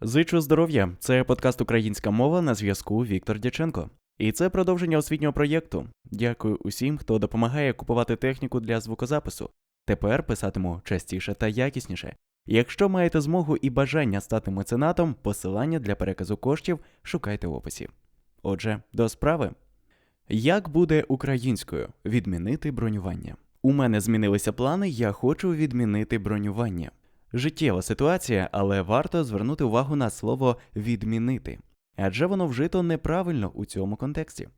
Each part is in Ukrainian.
Зичу здоров'я. Це подкаст Українська мова на зв'язку Віктор Дяченко. І це продовження освітнього проєкту. Дякую усім, хто допомагає купувати техніку для звукозапису. Тепер писатиму частіше та якісніше. Якщо маєте змогу і бажання стати меценатом, посилання для переказу коштів шукайте в описі. Отже, до справи. Як буде українською відмінити бронювання? У мене змінилися плани, я хочу відмінити бронювання. Життєва ситуація, але варто звернути увагу на слово відмінити, адже воно вжито неправильно у цьому контексті.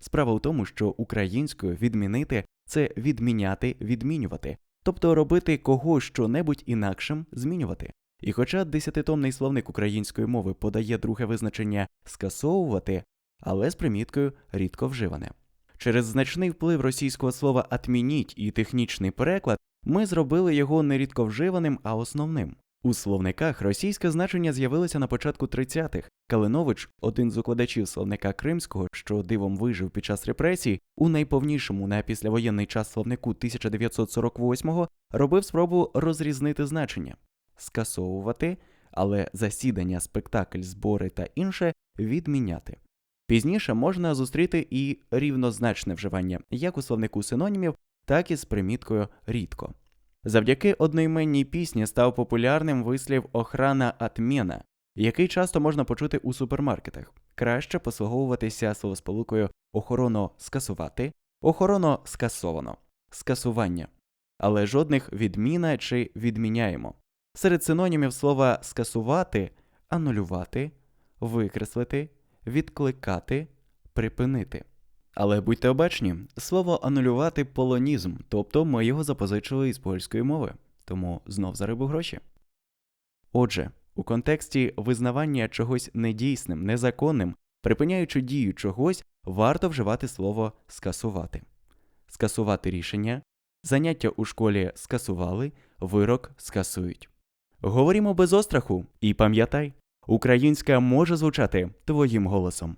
Справа в тому, що українською відмінити це відміняти, відмінювати, тобто робити когось що-небудь інакшим змінювати. І хоча десятитомний словник української мови подає друге визначення скасовувати, але з приміткою рідко вживане. Через значний вплив російського слова «атмініть» і технічний переклад ми зробили його не рідковживаним, а основним. У словниках російське значення з'явилося на початку 30-х. Калинович, один з укладачів словника кримського, що дивом вижив під час репресій, у найповнішому на післявоєнний час словнику 1948-го робив спробу розрізнити значення скасовувати, але засідання, спектакль, збори та інше відміняти. Пізніше можна зустріти і рівнозначне вживання як у словнику синонімів, так і з приміткою рідко. Завдяки одноіменній пісні став популярним вислів охрана атмена, який часто можна почути у супермаркетах. Краще послуговуватися словосполукою охороно скасувати, охороно скасовано, скасування, але жодних відміна чи відміняємо. Серед синонімів слова скасувати, анулювати, викреслити, відкликати, припинити. Але будьте обачні, слово анулювати полонізм, тобто ми його запозичили із польської мови, тому знов за рибу гроші. Отже, у контексті визнавання чогось недійсним, незаконним, припиняючи дію чогось, варто вживати слово скасувати. Скасувати рішення, заняття у школі скасували, вирок скасують. Говоримо без остраху і пам'ятай, українська може звучати твоїм голосом.